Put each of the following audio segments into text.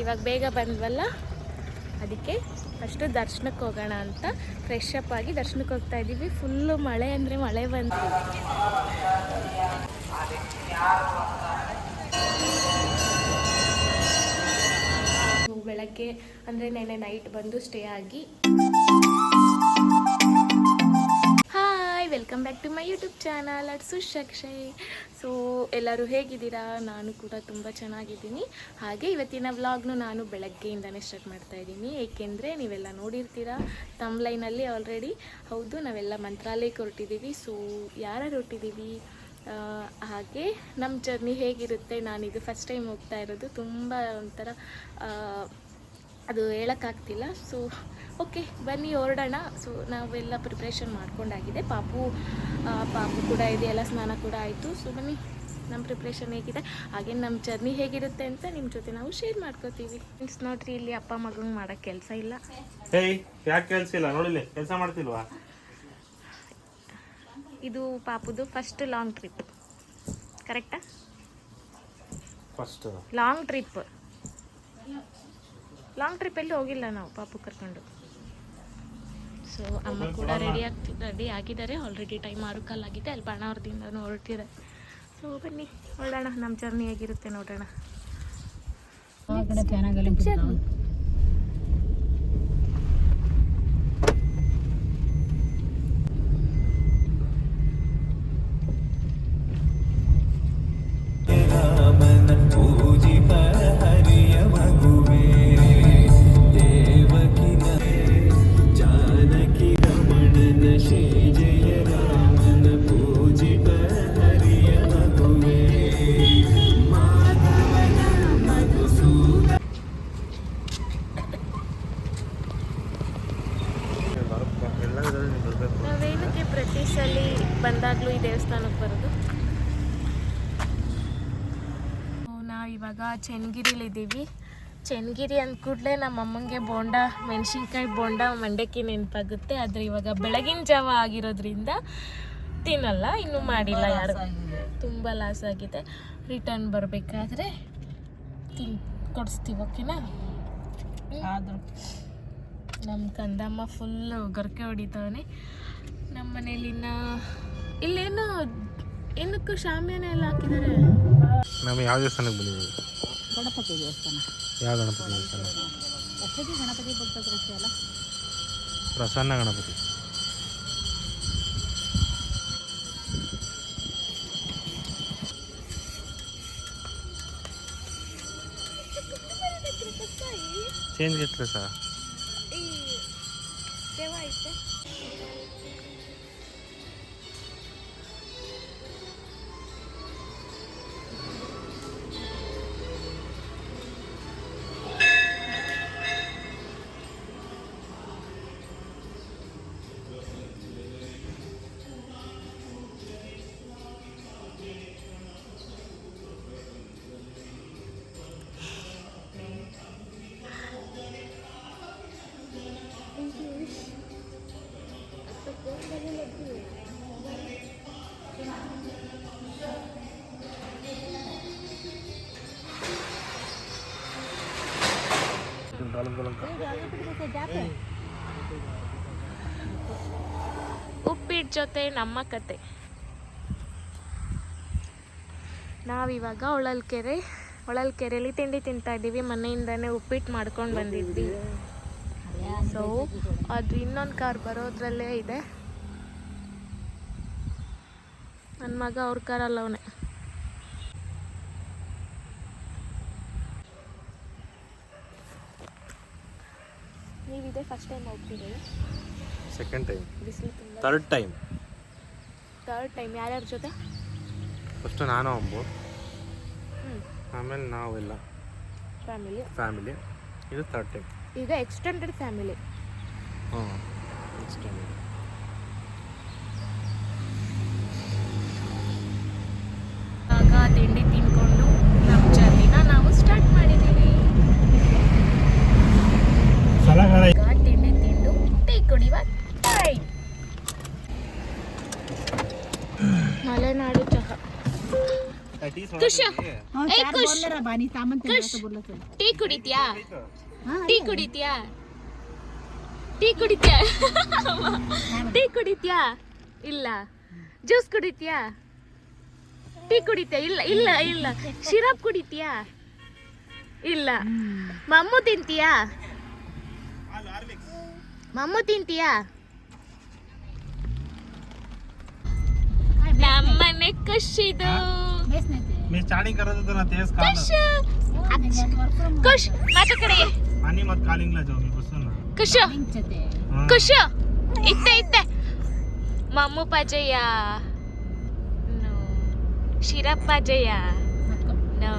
ಇವಾಗ ಬೇಗ ಬಂದ್ವಲ್ಲ? ಅದಕ್ಕೆ ಫಸ್ಟು ದರ್ಶನಕ್ಕೆ ಹೋಗೋಣ ಅಂತ ಫ್ರೆಶ್ ಅಪ್ ಆಗಿ ದರ್ಶನಕ್ಕೆ ಹೋಗ್ತಾ ಇದ್ದೀವಿ. ಫುಲ್ಲು ಮಳೆ ಅಂದರೆ ಮಳೆ ಬಂತು. ಬೆಳಗ್ಗೆ ಅಂದರೆ ನೆನೆ ನೈಟ್ ಬಂದು ಸ್ಟೇ ಆಗಿ. Hi welcome back to my YouTube channel at ಸುಶಕ್ಷಯ್ so ಎಲ್ಲರೂ ಹೇಗಿದ್ದೀರಾ? ನಾನು ಕೂಡ ತುಂಬ ಚೆನ್ನಾಗಿದ್ದೀನಿ. ಹಾಗೆ ಇವತ್ತಿನ ವ್ಲಾಗ್ನು ನಾನು ಬೆಳಗ್ಗೆಯಿಂದನೇ ಸ್ಟಾರ್ಟ್ ಮಾಡ್ತಾ ಇದ್ದೀನಿ. ಏಕೆಂದರೆ ನೀವೆಲ್ಲ ನೋಡಿರ್ತೀರಾ ಲೈನಲ್ಲಿ ಆಲ್ರೆಡಿ ಹೌದು, ನಾವೆಲ್ಲ ಮಂತ್ರಾಲಯಕ್ಕೆ ಹೊರಟಿದ್ದೀವಿ. ಸೊ ಯಾರು ಹೊರಟಿದ್ದೀವಿ? ಹಾಗೆ ನಮ್ಮ ಜರ್ನಿ ಹೇಗಿರುತ್ತೆ? ನಾನಿದು ಫಸ್ಟ್ ಟೈಮ್ ಹೋಗ್ತಾ ಇರೋದು. ತುಂಬ ಒಂಥರ ಅದು ಹೇಳೋಕ್ಕಾಗ್ತಿಲ್ಲ. ಸೊ ಓಕೆ ಬನ್ನಿ ಹೊರಡೋಣ. ಸೊ ನಾವೆಲ್ಲ ಪ್ರಿಪ್ರೇಷನ್ ಮಾಡ್ಕೊಂಡಾಗಿದೆ. ಪಾಪು ಪಾಪು ಕೂಡ ಇದೆ ಎಲ್ಲ ಸ್ನಾನ ಕೂಡ ಆಯಿತು. ಸೊ ಬನ್ನಿ ನಮ್ಮ ಪ್ರಿಪ್ರೇಷನ್ ಹೇಗಿದೆ. ಹಾಗೆ ನಮ್ಮ ಜರ್ನಿ ಹೇಗಿರುತ್ತೆ ಅಂತ ನಿಮ್ಮ ಜೊತೆ ನಾವು ಶೇರ್ ಮಾಡ್ಕೋತೀವಿ. ಫ್ರೆಂಡ್ಸ್ ನೋಡ್ರಿ ಇಲ್ಲಿ ಅಪ್ಪ ಮಗಂಗೆ ಮಾಡೋಕ್ಕೆ ಕೆಲಸ ಇಲ್ಲ. ಹೇಯ್ ಯಾಕೆ ಕೆಲ್ಸ ಇಲ್ಲ? ನೋಡಿಲಿ ಕೆಲಸ ಮಾಡ್ತಿಲ್ವಾ? ಇದು ಪಾಪುದು ಫಸ್ಟ್ ಲಾಂಗ್ ಟ್ರಿಪ್ ಕರೆಕ್ಟಾ ಫಸ್ಟ್ ಲಾಂಗ್ ಟ್ರಿಪ್ ಲಾಂಗ್ ಟ್ರಿಪ್ಪಲ್ಲಿ ಹೋಗಿಲ್ಲ ನಾವು ಪಾಪು ಕರ್ಕೊಂಡು. ಸೊ ಅಮ್ಮ ಕೂಡ ರೆಡಿ ಆಗ್ತಿ ರೆಡಿ ಆಗಿದ್ದಾರೆ. ಆಲ್ರೆಡಿ ಟೈಮ್ ಆರು ಕಾಲಾಗಿದೆ ಅಲ್ಲಿ ಬಣ್ಣ ಅವ್ರದಿಂದ ಹೊರಟಿದೆ ಸೊ ಬನ್ನಿ ಹೊರಡೋಣ ನಮ್ಮ ಜರ್ನಿ ಆಗಿರುತ್ತೆ ನೋಡೋಣ. ಚೆನ್ನಗಿರಿಲಿದ್ದೀವಿ. ಚೆನ್ನಗಿರಿ ಅಂದ ಕೂಡಲೇ ನಮ್ಮ ಅಮ್ಮಂಗೆ ಬೋಂಡ ಮೆಣಸಿನ್ಕಾಯಿ ಬೋಂಡ ಮಂಡಕ್ಕಿ ನೆನಪಾಗುತ್ತೆ. ಆದರೆ ಇವಾಗ ಬೆಳಗಿನ ಜಾವ ಆಗಿರೋದ್ರಿಂದ ತಿನ್ನಲ್ಲ ಇನ್ನೂ ಮಾಡಿಲ್ಲ ಯಾರು. ತುಂಬ ಲಾಸ್ ಆಗಿದೆ. ರಿಟರ್ನ್ ಬರಬೇಕಾದ್ರೆ ತಿನ್ ಕೊಡಿಸ್ತೀವಿ ಓಕೆನಾ? ನಮ್ಮ ಕಂದಮ್ಮ ಫುಲ್ಲು ಗೊರಕೆ ಹೊಡಿತಾವನೆ. ನಮ್ಮ ಮನೇಲಿ ಇನ್ನ ಇಲ್ಲೇನು ಏನಕ್ಕೂ ಶಾಮಿಯಾನ ಎಲ್ಲ ಹಾಕಿದ್ದಾರೆ. ನಾವು ಯಾವ ದೇವಸ್ಥಾನಕ್ಕೆ ಬಂದಿದ್ದೀವಿ? ಗಣಪತಿ ದೇವಸ್ಥಾನ ಯಾವ ಗಣಪತಿ ದೇವಸ್ಥಾನ ವರ್ಷಕ್ಕೆ ಗಣಪತಿ ಬರ್ತದೆ ಅಷ್ಟೇ ಅಲ್ಲ ಪ್ರಸನ್ನ ಗಣಪತಿ चेंज घेतलं सा ಉಪ್ಪಿಟ್ಟು ಜೊತೆ ನಮ್ಮ ಕತೆ. ನಾವಿವಾಗ ಹೊಳಲ್ಕೆರೆ ಹೊಳಲ್ಕೆರೆಯಲ್ಲಿ ತಿಂಡಿ ತಿಂತಾ ಇದ್ದೀವಿ. ಮನೆಯಿಂದನೇ ಉಪ್ಪಿಟ್ಟು ಮಾಡ್ಕೊಂಡು ಬಂದಿದ್ವಿ. ಸೊ ಅದು ಇನ್ನೊಂದು ಕಾರ್ ಬರೋದ್ರಲ್ಲೇ ಇದೆ. ನನ್ನ ಮಗ ಅವ್ರ ಕಾರಲ್ಲಿ ನೀವಿದೆ ಫಸ್ಟ್ ಟೈಮ್ ಹೋಗ್ತಿದ್ದೀವಿ ಸೆಕೆಂಡ್ ಟೈಮ್ ಬಿಸಿಲು ತುಂಬ ಥರ್ಡ್ ಟೈಮ್ ಥರ್ಡ್ ಟೈಮ್ ಯಾರ್ಯಾರ ಜೊತೆ? ಫಸ್ಟ್ ನಾನು ಅಂಬು. ಹ್ಞೂ ಆಮೇಲೆ ನಾವೆಲ್ಲ ಫ್ಯಾಮಿಲಿ ಫ್ಯಾಮಿಲಿ ಇದು ಥರ್ಡ್ ಟೈಮ್ ಈಗ ಎಕ್ಸ್ಟೆಂಡೆಡ್ ಫ್ಯಾಮಿಲಿ ಹ್ಞೂ ನೆಕ್ಸ್ಟ್ ಟೈಮ್ ಆಗ ತಿಂಡಿ ತಿನ್ಕೊಂಡು ನಮ್ಮ ಜರ್ನಿನ ನಾವು ಸ್ಟಾರ್ಟ್ ಮಾಡಿದ್ದೀವಿ ಈಗ ತಿಂಡಿ ತಿಂದು ಟೀ ಕುಡಿಯುವ ಟೈಮ್ ಕೃಷ ಏ ಖುಷ್ ಟೀ ಕುಡಿತ್ಯಾ? ಟೀ ಕುಡಿತ್ಯಾ? ಟೀ ಕುಡಿತ್ಯಾ? ಟೀ ಕುಡಿತ್ಯಾ? ಇಲ್ಲ. ಜ್ಯೂಸ್ ಕುಡಿತ್ಯಾ? ಟೀ ಕುಡಿತ್ಯಾ? ಇಲ್ಲ ಇಲ್ಲ ಇಲ್ಲ. ಶಿರಪ್ ಕುಡಿತ್ಯಾ? ಇಲ್ಲ. ಮಮ್ಮು ತಿಂತೀಯಾ? ಮಮ್ಮು ತಿಂತೀಯಾ? ನಮ್ಮನೆ ಖುಷಿದು मी स्टार्टिंग करत होतो ना तेच काम ಖುಷ್ नेटवर्क फ्रॉम ಖುಷ್ माझ्या ಕಡೆ आणि मग कालिंगला जाऊ मी बसून ना ಖುಷ್ चते हा. ಖುಷ್ ಇದ್ದೆ ಇದ್ದೆ ಮಮ್ಮು ಪಾಜಯ್ಯ ನೋ ಶಿರಪ್ ಪಾಜಯ್ಯ ನೋ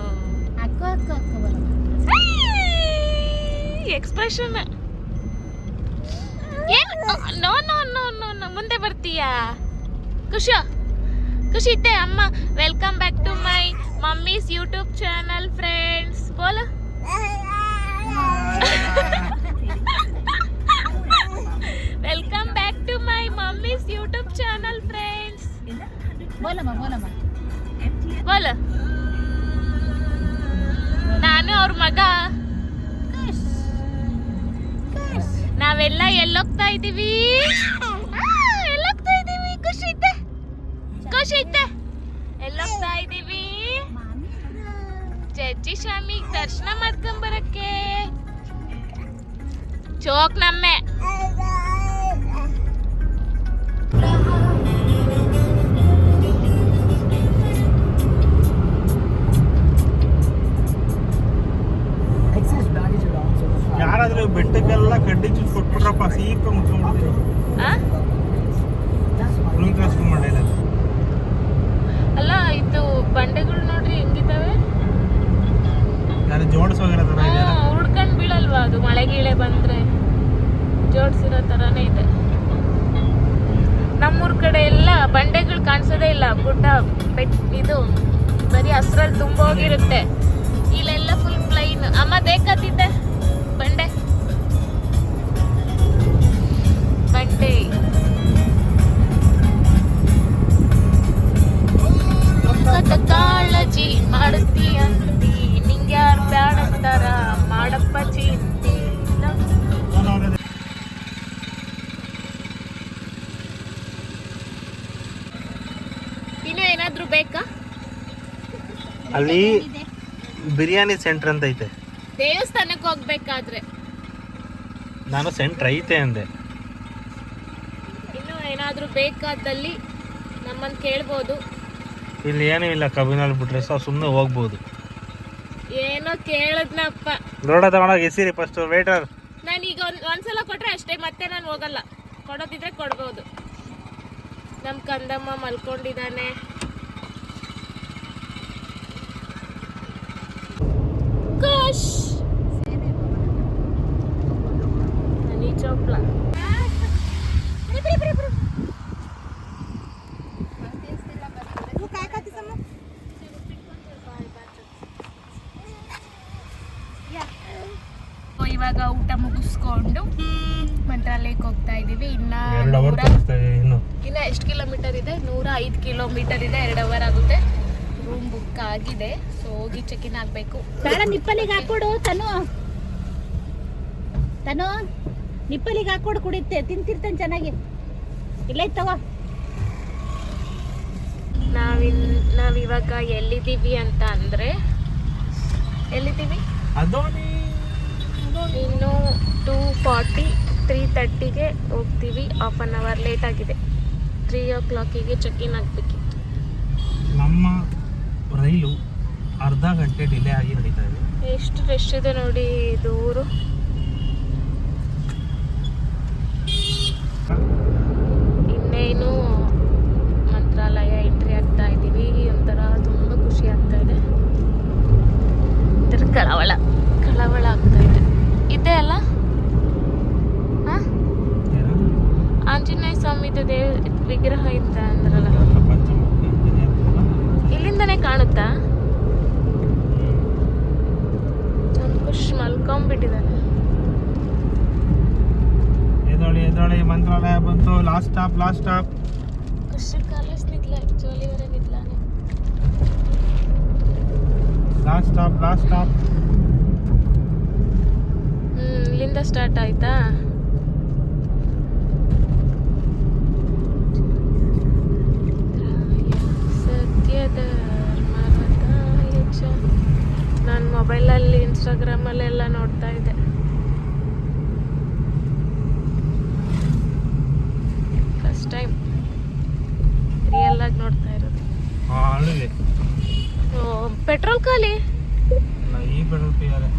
अक्को अक्को अक्को बोला ಎಕ್ಸ್ಪ್ರೆಷನ್ ಏನ್ no no no no no ಮುಂದೆ ಬರ್ತೀಯಾ ಖುಷ ಖುಷಿತ್ತೆ ಅಮ್ಮ. Welcome back to my mummy's YouTube channel friends ಬೋಲ. Welcome back to my mummy's YouTube channel friends ಬೋಲಮ್ಮ ಬೋಲ. ನಾನು ಅವ್ರ ಮಗ. ನಾವೆಲ್ಲ ಎಲ್ಲೋಗ್ತಾ ಇದ್ದೀವಿ ಜೋಡ್ಸಿರೋ ತರಾನೇ ಇದೆ. ನಮ್ಮೂರ್ ಕಡೆ ಎಲ್ಲ ಬಂಡೆಗಳು ಕಾಣಿಸೋದೇ ಇಲ್ಲ. ಗುಡ್ಡ, ಬೆಟ್, ಇದು ಬರೀ ಹಸ್ರಲ್ಲಿ ತುಂಬೋಗಿರುತ್ತೆ ಇಲ್ಲೆಲ್ಲ ಫುಲ್ ಪ್ಲೈನ್ ಅಮ್ಮ ಬೇಕಾತಿದ್ದೆ ಬಂಡೆ. ಬಂಡೆ. ಕಾಳಜಿ ಮಾಡುತ್ತೀಯಂತಿ ನಿಂಗ್ಯಾರು ಬ್ಯಾಡಂತಾರ? ಮಾಡಪ್ಪ ಚಿಂತಿ ಬೇಕಾ? ಅಲ್ಲಿ ಬಿರಿಯಾನಿ ಸೆಂಟರ್ ಅಂತ ಐತೆ. ದೇವಸ್ಥಾನಕ್ಕೆ ಹೋಗ್ಬೇಕಾದ್ರೆ. ನಾನು ಸೆಂಟರ್ ಐತೆ ಅಂದೆ. ಇನ್ನು ಏನಾದರೂ ಬೇಕಾದಲ್ಲಿ ನಮ್ಮನ್ನು ಕೇಳ್ಬೋದು. ಇಲ್ಲಿ ಏನೂ ಇಲ್ಲ ಕಬ್ಬಿನಲ್ಲಿ ಬಿಟ್ರೆ ಸೊ ಸುಮ್ಮನೆ ಹೋಗ್ಬೋದು. ಏನೋ ಕೇಳದ್ನಪ್ಪ. ರೋಡ ತಗೊಂಡೋಗಿ ಎಸಿರಿ ಫಸ್ಟ್ ವೇಟರ್ ನಾನು ಈಗ ಒಂದು ಒಂದ್ಸಲ ಕೊಟ್ರೆ ಅಷ್ಟೇ ಮತ್ತೆ ನಾನು ಹೋಗಲ್ಲ. ಕೊಡೋದಿದ್ರೆ ಕೊಡ್ಬೋದು. ನಮ್ಮ ಕಂದಮ್ಮ ಮಲ್ಕೊಂಡಿದ್ದಾನೆ ಖುಷ್ ಹನಿ ಚೋಪ್ಲ ಇವಾಗ ಊಟ ಮುಗಿಸ್ಕೊಂಡು ಮಂತ್ರಾಲಯಕ್ಕೆ ಹೋಗ್ತಾ ಇದೀವಿ ಇನ್ನ ಎರಡು ಅವರ್ ನೂರ ತೋರಿಸ್ತಾ ಇನ್ನು ಇನ್ನ ಎಷ್ಟು ಕಿಲೋಮೀಟರ್ ಇದೆ ನೂರ ಐದು ಕಿಲೋಮೀಟರ್ ಇದೆ ಎರಡು ಅವರ್ ಆಗುತ್ತೆ. ರೂಮ್ ಬುಕ್ ಆಗಿದೆ ಸೊ ಹೋಗಿ ಚೆಕ್ ಇನ್ ಆಗಬೇಕು. ಬೇಡ ನಿಪ್ಪಲಿಗೆ ಹಾಕೊಡು ತನು. ತನು ನಿಪ್ಪಲಿಗೆ ಹಾಕೊಡು ಕುಡಿತೆ ತಿಂತಿರ್ತಾನೆ ಚೆನ್ನಾಗಿ. ಇಲ್ಲ ತಗೋ. ನಾವಿನ್ ನಾವಿವಾಗ ಎಲ್ಲಿದ್ದೀವಿ ಅಂತ ಅಂದ್ರೆ ಎಲ್ಲಿದ್ದೀವಿ? ಇನ್ನು ಟೂ ಫಾರ್ಟಿ ತ್ರೀ ತರ್ಟಿಗೆ ಹೋಗ್ತೀವಿ. ಹಾಫ್ ಆನ್ ಅವರ್ ಲೇಟ್ ಆಗಿದೆ. ತ್ರೀ ಓ ಕ್ಲಾಕಿಗೆ ಚೆಕ್ ಇನ್ ಆಗಬೇಕಿತ್ತು. ನಮ್ಮ ರೈಲು ಅರ್ಧ ಗಂಟೆ ಡಿಲೇ ಆಗಿ ನಡೀತಾ ಇದೆ. ಎಷ್ಟು ರಶ್ ಇದೆ ನೋಡಿ ದೂರು ಇನ್ನೇನು ಮಂತ್ರಾಲಯ ಎಂಟ್ರಿ ಆಗ್ತಾ ಇದ್ದೀವಿ. ಒಂಥರ ತುಂಬ ಖುಷಿ ಆಗ್ತಾ ಇದೆ. ಇದರ ಕಳವಳ ಕಳವಳ ಆಗ್ತಾ ಇದೆ. ಇದೆ ಅಲ್ಲ? ಆಂಜನೇಯ ಸ್ವಾಮಿದು ದೇವ್ ವಿಗ್ರಹ ಇತ್ತ ಅಂದ್ರಲ್ಲ. ಇಲ್ಲಿಂದನೇ ಕಾಣುತ್ತಾ? ಖುಷ್ ಮಲ್ಕೊಂಬಿಟ್ಟಿದ್ದಾನೆ. ಎದೊಳಿ ಎದೊಳಿ ಮಂತ್ರಾಲಯ ಬಂತು. Last stop last stop Khush college ನಿದ್ಲ ಜೋಲಿವರೆಗೆ ಇದ್ಲಾನೆ ಲಾಸ್ಟ್ ಸ್ಟಾಪ್ ಲಾಸ್ಟ್ ಸ್ಟಾಪ್ ಹ್ಮ್ ಇಲ್ಲಿಂದ ಸ್ಟಾರ್ಟ್ ಆಯ್ತಾ? ನಾನು ಮೊಬೈಲಲ್ಲಿ ಇನ್ಸ್ಟಾಗ್ರಾಮಲ್ಲೆಲ್ಲ ನೋಡ್ತಾ ಇದ್ದೆ. ಫಸ್ಟ್ ಟೈಮ್ ರಿಯಲ್ ಆಗಿ ನೋಡ್ತಾ ಇರೋದು. ಓ ಪೆಟ್ರೋಲ್ ಖಾಲಿ? ಈ ಪೆಟ್ರೋಲ್ ಪಿಯಾರೆ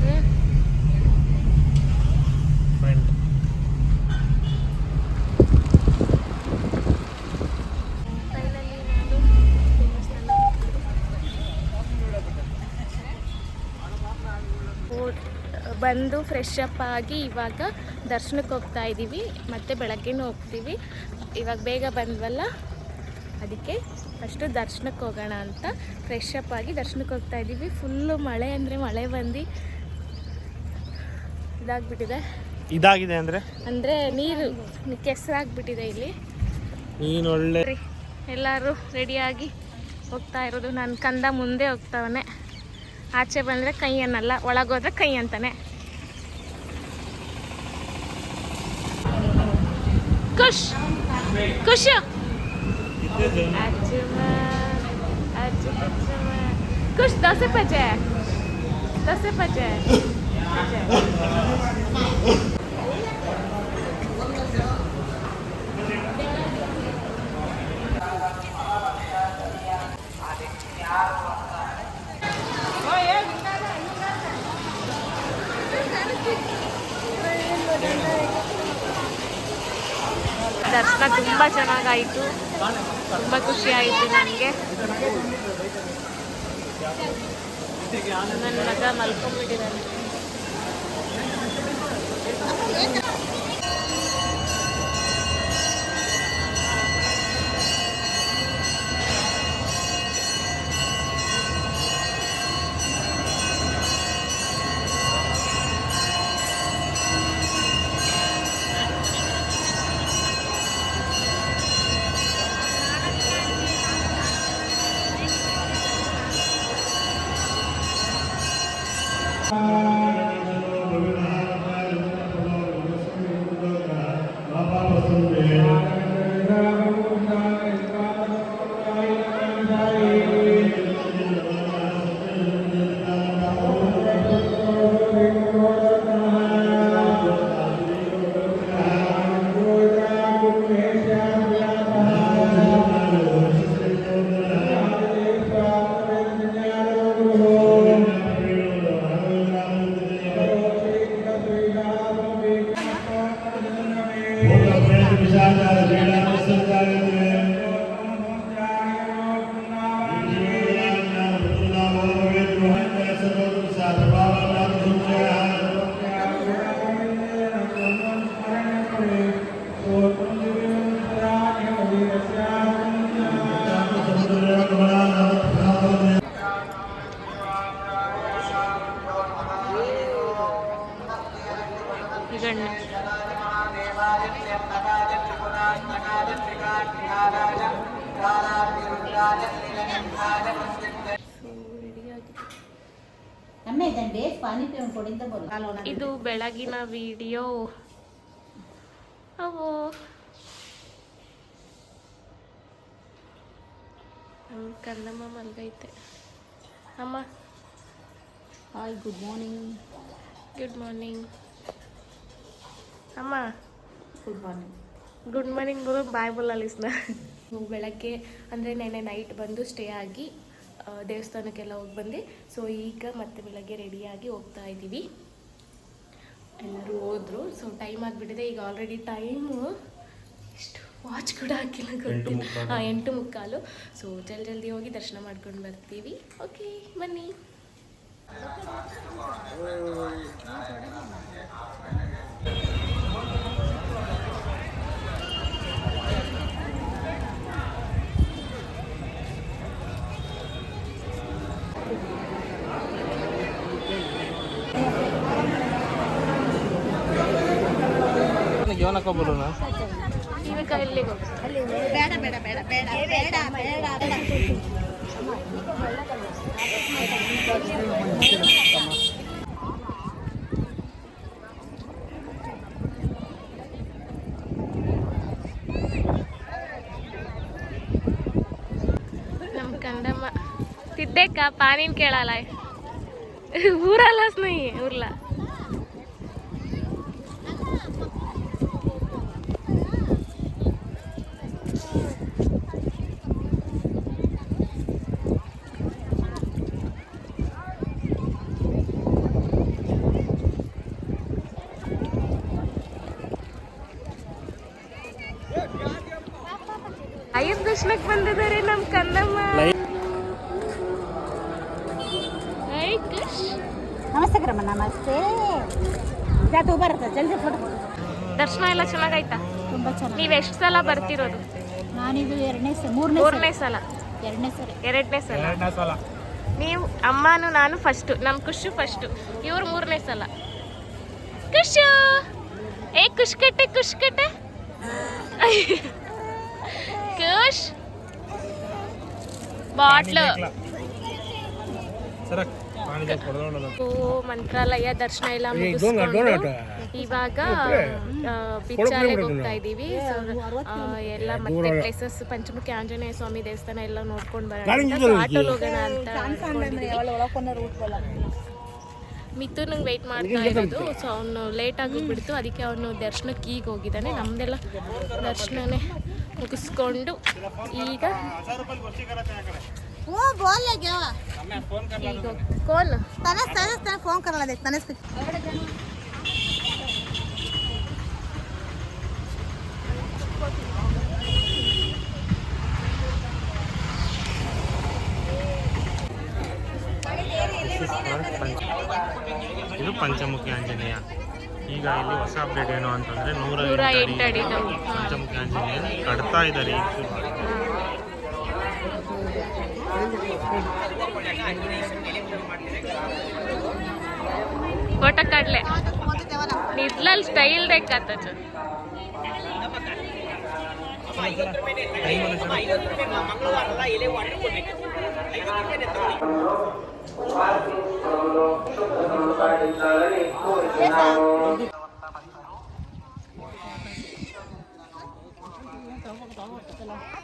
ಹ್ಮ್ ಫ್ರೆಂಡ್ ಫೈನಲಿ ನಾನು ದೇವಸ್ಥಾನ ಹೋಗ್- ಬಂದು ಫ್ರೆಶ್ ಅಪ್ ಆಗಿ ಇವಾಗ ದರ್ಶನಕ್ಕೆ ಹೋಗ್ತಾ ಇದ್ದೀವಿ ಮತ್ತು ಬೆಳಗ್ಗೆನೂ ಹೋಗ್ತೀವಿ. ಇವಾಗ ಬೇಗ ಬಂದ್ವಲ್ಲ ಅದಕ್ಕೆ ಫಸ್ಟು ದರ್ಶನಕ್ಕೆ ಹೋಗೋಣ ಅಂತ ಫ್ರೆಶ್ ಅಪ್ ಆಗಿ ದರ್ಶನಕ್ಕೆ ಹೋಗ್ತಾ ಇದ್ದೀವಿ ಫುಲ್ಲು ಮಳೆ ಅಂದರೆ ಮಳೆ ಬಂದು ಇದಾಗ್ಬಿಟ್ಟಿದೆ. ಇದಾಗಿದೆ ಅಂದರೆ? ಅಂದರೆ ನೀರು ಕೆಸರಾಗ್ಬಿಟ್ಟಿದೆ ಇಲ್ಲಿ. ನೀನು ಒಳ್ಳೆ ಎಲ್ಲರೂ ರೆಡಿಯಾಗಿ ಹೋಗ್ತಾ ಇರೋದು. ನನ್ನ ಕಂದ ಮುಂದೆ ಹೋಗ್ತಾವನೆ. ಆಚೆ ಬಂದರೆ ಕೈ ಅನ್ನಲ್ಲ ಒಳಗೋದ್ರೆ ಕೈ ಅಂತಾನೆ. ಖುಷ್ ಖುಷ್ ಖುಷ್ ದೋಸೆ ಪಜೆ ದೋಸೆ ಪಜೆ ದರ್ಶನ ತುಂಬ ಚೆನ್ನಾಗಾಯಿತು. ತುಂಬ ಖುಷಿ ಆಯಿತು ನನಗೆ. ನನ್ನ ಮಗ ಮಲ್ಕೊಂಡ್ಬಿಟ್ಟಿದ್ದಾನೆ. ಕಾಲೋನ ಇದು ಬೆಳಗಿನ ವಿಡಿಯೋ. ಅವು ನಮ್ ಕಂದಮ್ಮ ಮಲ್ಗೈತೆ. ಅಮ್ಮ. Hi good morning good morning ಅಮ್ಮ. ಗುಡ್ ಮಾರ್ನಿಂಗ್ ಗುಡ್ ಮಾರ್ನಿಂಗ್ ಬೋಲು ಬಾಯ್ ನೀವು ಬೆಳಗ್ಗೆ ಅಂದರೆ ನೆನ್ನೆ ನೈಟ್ ಬಂದು ಸ್ಟೇ ಆಗಿ ದೇವಸ್ಥಾನಕ್ಕೆಲ್ಲ ಹೋಗಿ ಬಂದು. ಸೊ ಈಗ ಮತ್ತೆ ಬೆಳಗ್ಗೆ ರೆಡಿಯಾಗಿ ಹೋಗ್ತಾ ಇದ್ದೀವಿ. ಎಲ್ಲರೂ ಹೋದ್ರು. ಸೊ ಟೈಮ್ ಆಗಿಬಿಟ್ಟಿದೆ. ಈಗ ಆಲ್ರೆಡಿ ಟೈಮು ಎಷ್ಟು ವಾಚ್ ಕೂಡ ಹಾಕಿಲ್ಲ ಗೊತ್ತಿಲ್ಲ. ಹಾಂ ಎಂಟು ಮುಕ್ಕಾಲು. ಸೊ ಜಲ್ದಿ ಜಲ್ದಿ ಹೋಗಿ ದರ್ಶನ ಮಾಡ್ಕೊಂಡು ಬರ್ತೀವಿ. ಓಕೆ ಬನ್ನಿ. ಕೇವನಕ್ಕ ಬರೋಣ? ಬೇಡ ಬೇಡ ಬೇಡ ಬೇಡ ಬೇಡ ಬೇಡ ನಮ್ಮ ಕಂಡಮ್ಮ ತಿದ್ದೇಕ ಪಾನಿನ ಕೇಳಲ್ಲ. ಊರಲ್ಲ ಸ್ನೇಹಿ, ಊರ್ಲ ಐದು ದರ್ಶನಕ್ಕೆ ಬಂದಿದ್ದಾರೆ ನಮ್ಮ ಖುಷ್ ನಮಸ್ತೆ ಗ್ರಮ್ಮ ನಮಸ್ತೆ. ಜಾತು ಬರುತ್ತೆ ಜಲ್ದಿ ಫೋಟೋ ದರ್ಶನ ಎಲ್ಲ ಚೆನ್ನಾಗಾಯ್ತಾ? ತುಂಬ ಚೆನ್ನಾಗಿ ನೀವ್ ಎಷ್ಟು ಸಲ ಬರ್ತಿರೋದು? ನಾನಿದು ಎರಡನೇ ಸ ಮೂರನೇ ಮೂರನೇ ಸಲ. ಎರಡನೇ ಸರಿ ಎರಡನೇ ಸಲ. ಎರಡನೇ ಸಲ. ನೀವು ಅಮ್ಮನು ನಾನು ಫಸ್ಟು ನಮ್ಮ ಖುಷು ಫಸ್ಟು ಇವ್ರು ಮೂರನೇ ಸಲ. ಖುಷು ಏ ಖುಷ್ ಕಟ್ಟೆ ಖುಷ್ ಕಟ್ಟೆ ಖುಷ್ ಬಾಟ್ಲು. ಮಂತ್ರಾಲಯ ದರ್ಶನ ಎಲ್ಲ ಮುಗಿಸ್ಕೊಂಡು ಇವಾಗ ಬಿಚ್ಚಾಲೆಗೆ ಹೋಗ್ತಾ ಇದೀವಿ ಸೊ ಎಲ್ಲ ಮತ್ತೆ ಪ್ಲೇಸಸ್ ಪಂಚಮುಖಿ ಆಂಜನೇಯ ಸ್ವಾಮಿ ದೇವಸ್ಥಾನ ಎಲ್ಲ ನೋಡ್ಕೊಂಡು ಬರೋಣ ಆಟೋಲ್ ಹೋಗೋಣ ಅಂತ ಅನ್ಕೊಂಡಿದೀವಿ. ಮಿಥು ನಂಗೆ ವೆಯ್ಟ್ ಮಾಡ್ತಾ ಇರೋದು. ಸೊ ಅವನು ಲೇಟ್ ಆಗಿಬಿಡ್ತು ಅದಕ್ಕೆ ಅವನು ದರ್ಶನಕ್ಕೆ ಈಗ ಹೋಗಿದ್ದಾನೆ. ನಮ್ದೆಲ್ಲ ದರ್ಶನನೇ. ಮುಗಿಸ್ಕೊಂಡು ಈಗ वो बोल ले क्या ಈಗ ಕೋನ್ तनस तनस तने फोन कर ला देख तनस ಇದು ಪಂಚಮುಖಿ ಆಂಜನೇಯ ಈಗ ಇಲ್ಲಿ ಹೊಸ ಅಪ್ಡೇಟ್ ಏನು ಅಂತಂದ್ರೆ ನೂರ ಎಂಟು ಅಡಿ ಪಂಚಮುಖಿ ಆಂಜನೇಯನ್ ಕಟ್ತಾ ಇದ್ದಾರೆ ಫೋಟೋ ಕಾಡ್ಲೆ ನಿದ್ಲಲ್ಲಿ ಸ್ಟೈಲ್ 你走，我唔走，我。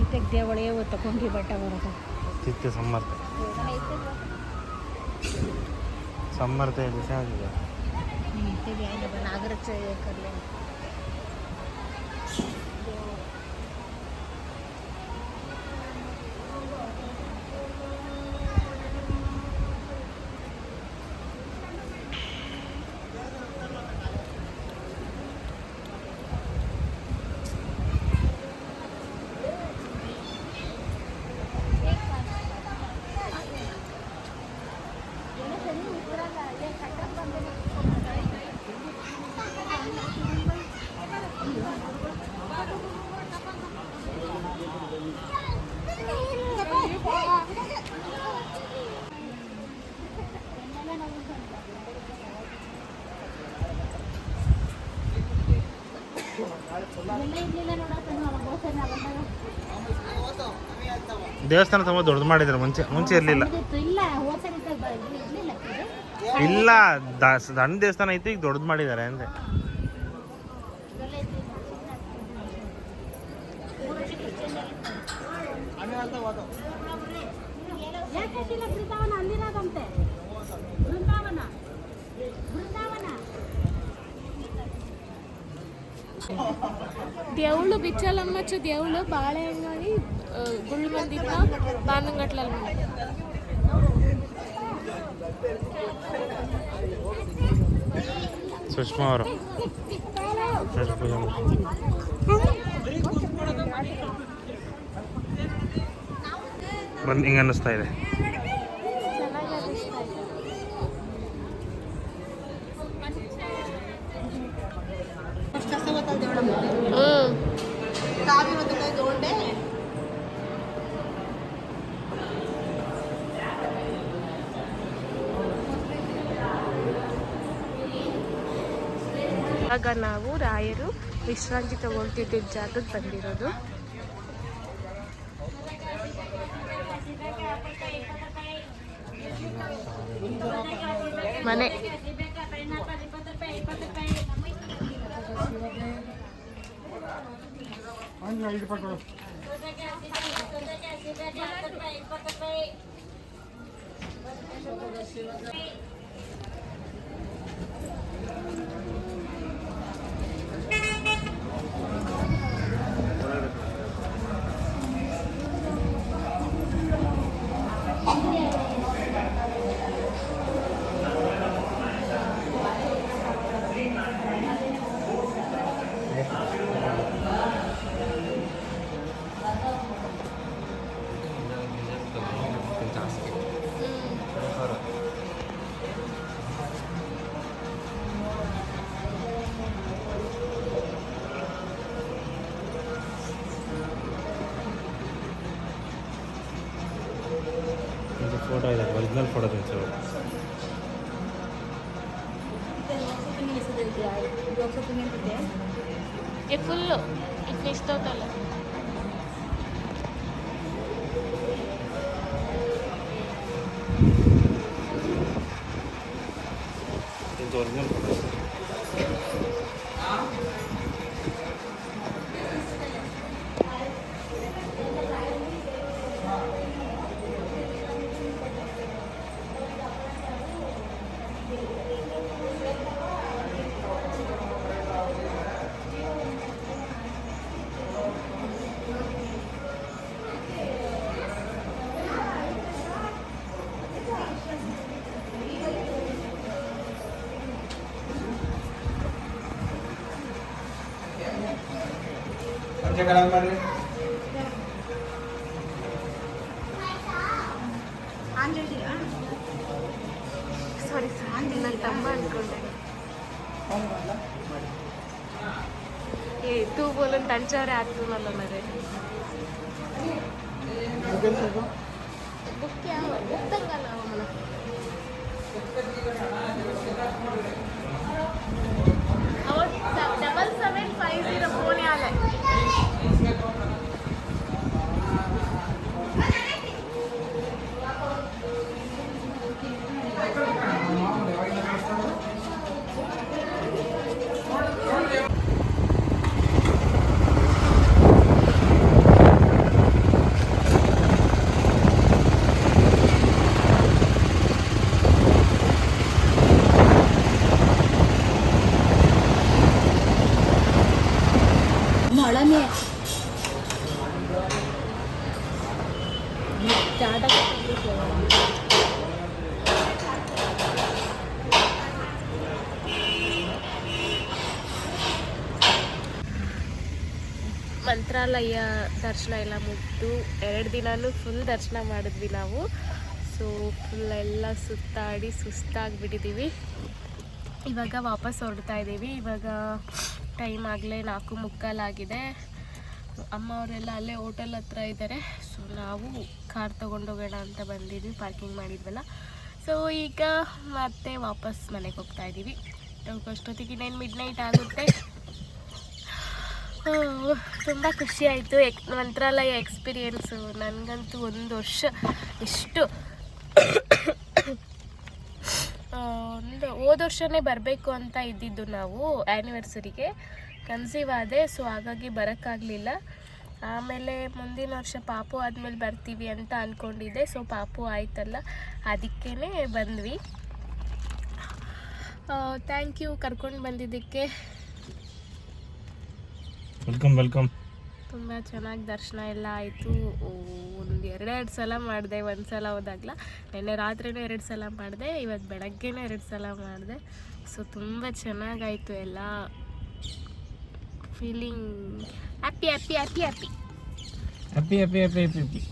इथे देवळ हे होतं कोंढी बटावर तिथे समर्थ समर्थ आहे ते ದೇವಸ್ಥಾನ ತುಂಬ ದೊಡ್ಡದು ಮಾಡಿದ್ರು. ಮುಂಚೆ ಮುಂಚೆ ಇರಲಿಲ್ಲ. ಇಲ್ಲ ಸಣ್ಣ ದೇವಸ್ಥಾನ ಐತಿ ಈಗ ದೊಡ್ಡದು ಮಾಡಿದ್ದಾರೆ ಅಂದೆ. ದೇವಳು ಬಿಚ್ಚಲಮ್ಮಚ್ಚ ದೇವಳು, ಬಾಳೆಹಣ್ಣಿ ಗುಳ್ಳು ಬಂದಿದ್ದ ಬಾನಂಗಟ್ಲಲ್ಲಿ ಸುಷ್ಮಾ ಅವರು. ಬಂದು ಹಿಂಗೆ ಅನ್ನಿಸ್ತಾ ಇದೆ. ನಾವು ರಾಯರು ವಿಶ್ರಾಂತಿ ತಗೊಳ್ತಿದ್ದ ಜಾಗಕ್ಕೆ ಬಂದಿರೋದು. ಮನೆ. ಒರಿಜಿನಲ್ ಫೋಟೋ ತೆಗೆಸೋರು ಇದು ಫುಲ್ಲು ಇದು ಇಷ್ಟೊತ್ತಲ್ಲ ಸಾರಿ ಸಾರಿ ನನ್ನ ತಮ್ಮ ಅನ್ಕೊಂಡೆ ಏ ತೂ ಬೋಲನ್ ತಂಚವರೆ ಆಗ್ತದಲ್ಲ ಮಂತ್ರಾಲಯ ದರ್ಶನ ಎಲ್ಲ ಮುಗಿದು ಎರಡು ದಿನವೂ ಫುಲ್ ದರ್ಶನ ಮಾಡಿದ್ವಿ ನಾವು. ಸೊ ಫುಲ್ ಎಲ್ಲ ಸುತ್ತಾಡಿ ಸುಸ್ತಾಗಿಬಿಟ್ಟಿದ್ದೀವಿ ಇವಾಗ ವಾಪಸ್ ಹೊರಡ್ತಾ ಇದ್ದೀವಿ. ಇವಾಗ ಟೈಮ್ ಆಗಲೇ ನಾಲ್ಕು ಮುಕ್ಕಾಲಾಗಿದೆ ಅಮ್ಮ ಅವರೆಲ್ಲ ಅಲ್ಲೇ ಹೋಟೆಲ್ ಹತ್ರ ಇದ್ದಾರೆ ಸೊ ನಾವು ಕಾರ್ ತೊಗೊಂಡೋಗೋಣ ಅಂತ ಬಂದಿದ್ವಿ. ಪಾರ್ಕಿಂಗ್ ಮಾಡಿದ್ವಲ್ಲ. ಸೊ ಈಗ ಮತ್ತೆ ವಾಪಸ್ ಮನೆಗೆ ಹೋಗ್ತಾ ಇದ್ದೀವಿ. ಅಷ್ಟೊತ್ತಿಗೆ ಇನ್ನೇನು ಮಿಡ್ ನೈಟ್ ಆಗುತ್ತೆ? ತುಂಬ ಖುಷಿ ಆಯಿತು. ಎಕ್, ಮಂತ್ರಾಲಯ ಎಕ್ಸ್ಪೀರಿಯೆನ್ಸು ನನಗಂತೂ ಒಂದು ವರ್ಷ ಇಷ್ಟು ಒಂದು ಹೋದ ವರ್ಷನೇ ಬರಬೇಕು ಅಂತ ಇದ್ದಿದ್ದು ನಾವು ಆ್ಯನಿವರ್ಸರಿಗೆ ಕನ್ಸೀವ್ ಆದೆ ಸೊ ಹಾಗಾಗಿ ಬರೋಕ್ಕಾಗಲಿಲ್ಲ. ಆಮೇಲೆ ಮುಂದಿನ ವರ್ಷ ಪಾಪು ಆದಮೇಲೆ ಬರ್ತೀವಿ ಅಂತ ಅಂದ್ಕೊಂಡಿದ್ದೆ ಸೊ ಪಾಪು ಆಯ್ತಲ್ಲ ಅದಕ್ಕೇ ಬಂದ್ವಿ. ಥ್ಯಾಂಕ್ ಯು ಕರ್ಕೊಂಡು ಬಂದಿದ್ದಕ್ಕೆ. ವೆಲ್ಕಮ್ ವೆಲ್ಕಮ್ ತುಂಬ ಚೆನ್ನಾಗಿ ದರ್ಶನ ಎಲ್ಲ ಆಯಿತು. ಒಂದು ಎರಡೆರಡು ಸಲ ಮಾಡಿದೆ ಒಂದು ಸಲ ಹೋದಾಗಲ. ನಿನ್ನೆ ರಾತ್ರಿನೂ ಎರಡು ಸಲ ಮಾಡಿದೆ ಇವತ್ತು ಬೆಳಗ್ಗೆನೂ ಎರಡು ಸಲ ಮಾಡಿದೆ. ಸೊ ತುಂಬ ಚೆನ್ನಾಗಾಯಿತು ಎಲ್ಲ. Feeling happy happy happy happy happy happy happy happy happy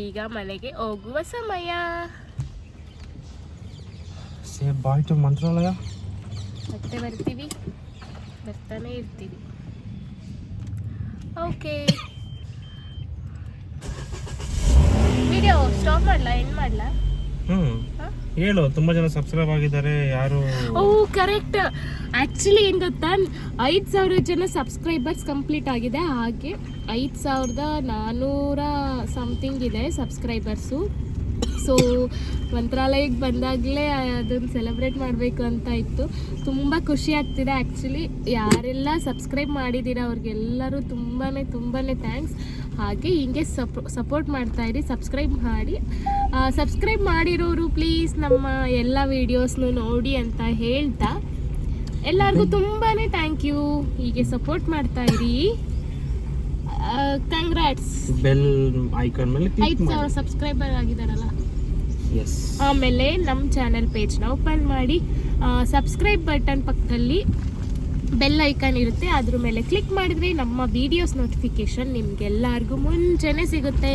ಈಗ ಮನೆಗೆ ಹೋಗುವ ಸಮಯ. Say bye to Mantralaya. ಮತ್ತೆ ಬರ್ತೀವಿ. ಬರ್ತಾನೆ ಇರ್ತೀವಿ. ಓಕೆ ವಿಡಿಯೋ ಸ್ಟಾಪ್ ಮಾಡಲಾ? ಎಂಡ್ ಮಾಡಲಾ? ಹ್ಮ್. ಹಾಂ? ಹೇಳು ತುಂಬಾ ಜನ ಸಬ್ಸ್ಕ್ರೈಬ್ ಆಗಿದ್ದಾರೆ ಯಾರು? ಓ ಕರೆಕ್ಟ್ ಆಕ್ಚುಲಿ ಏನು ಗೊತ್ತಾ? ಐದು ಸಾವಿರ ಜನ ಸಬ್ಸ್ಕ್ರೈಬರ್ಸ್ ಕಂಪ್ಲೀಟ್ ಆಗಿದೆ. ಹಾಗೆ ಐದು ಸಾವಿರದ ನಾನ್ನೂರ ಸಮಥಿಂಗ್ ಇದೆ ಸಬ್ಸ್ಕ್ರೈಬರ್ಸು ಸೊ ಮಂತ್ರಾಲಯಕ್ಕೆ ಬಂದಾಗಲೇ ಅದನ್ನು ಸೆಲೆಬ್ರೇಟ್ ಮಾಡಬೇಕು ಅಂತ ಇತ್ತು. ತುಂಬ ಖುಷಿ ಆಗ್ತಿದೆ ಆ್ಯಕ್ಚುಲಿ ಯಾರೆಲ್ಲ ಸಬ್ಸ್ಕ್ರೈಬ್ ಮಾಡಿದ್ದೀರಾ ಅವ್ರಿಗೆಲ್ಲರೂ ತುಂಬಾ ತುಂಬಾ ಥ್ಯಾಂಕ್ಸ್ ಹಾಗೆ ಹಿಂಗೆ ಸಪ್ ಸಪೋರ್ಟ್ ಮಾಡ್ತಾ ಇರಿ ಸಬ್ಸ್ಕ್ರೈಬ್ ಮಾಡಿ. ಸಬ್ಸ್ಕ್ರೈಬ್ ಮಾಡಿರೋರು ಪ್ಲೀಸ್ ನಮ್ಮ ಎಲ್ಲ ವೀಡಿಯೋಸ್ನು ನೋಡಿ ಅಂತ ಹೇಳ್ತಾ. ಎಲ್ಲರಿಗೂ ತುಂಬಾ ಥ್ಯಾಂಕ್ ಯು ಹೀಗೆ ಸಪೋರ್ಟ್ ಮಾಡ್ತಾ ಇರಿ. ಕಂಗ್ರಾಟ್ಸ್ ಬೆಲ್ ಐಕಾನ್ ಮೇಲೆ ಐದು ಸಾವಿರ ಸಬ್ಸ್ಕ್ರೈಬರ್ ಆಗಿದಾರಲ್ಲ ಎಸ್ ಆಮೇಲೆ ನಮ್ಮ ಚಾನೆಲ್ ಪೇಜ್ನ ಓಪನ್ ಮಾಡಿ ಸಬ್ಸ್ಕ್ರೈಬ್ ಬಟನ್ ಪಕ್ಕದಲ್ಲಿ ಬೆಲ್ ಐಕಾನ್ ಇರುತ್ತೆ, ಅದ್ರ ಮೇಲೆ ಕ್ಲಿಕ್ ಮಾಡಿದ್ರೆ ನಮ್ಮ ವಿಡಿಯೋಸ್ ನೋಟಿಫಿಕೇಶನ್ ನಿಮ್ಗೆಲ್ಲರಿಗೂ ಮುಂಚೆನೇ ಸಿಗುತ್ತೆ.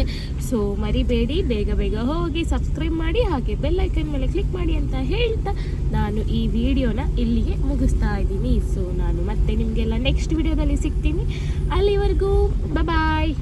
ಸೊ ಮರಿಬೇಡಿ, ಬೇಗ ಬೇಗ ಹೋಗಿ ಸಬ್ಸ್ಕ್ರೈಬ್ ಮಾಡಿ, ಹಾಗೆ ಬೆಲ್ ಐಕಾನ್ ಮೇಲೆ ಕ್ಲಿಕ್ ಮಾಡಿ ಅಂತ ಹೇಳ್ತಾ ನಾನು ಈ ವಿಡಿಯೋನ ಇಲ್ಲಿಗೆ ಮುಗಿಸ್ತಾ ಇದ್ದೀನಿ. ಸೊ ನಾನು ಮತ್ತೆ ನಿಮಗೆಲ್ಲ ನೆಕ್ಸ್ಟ್ ವಿಡಿಯೋದಲ್ಲಿ ಸಿಗ್ತೀನಿ. ಅಲ್ಲಿವರೆಗೂ ಬಾಯ್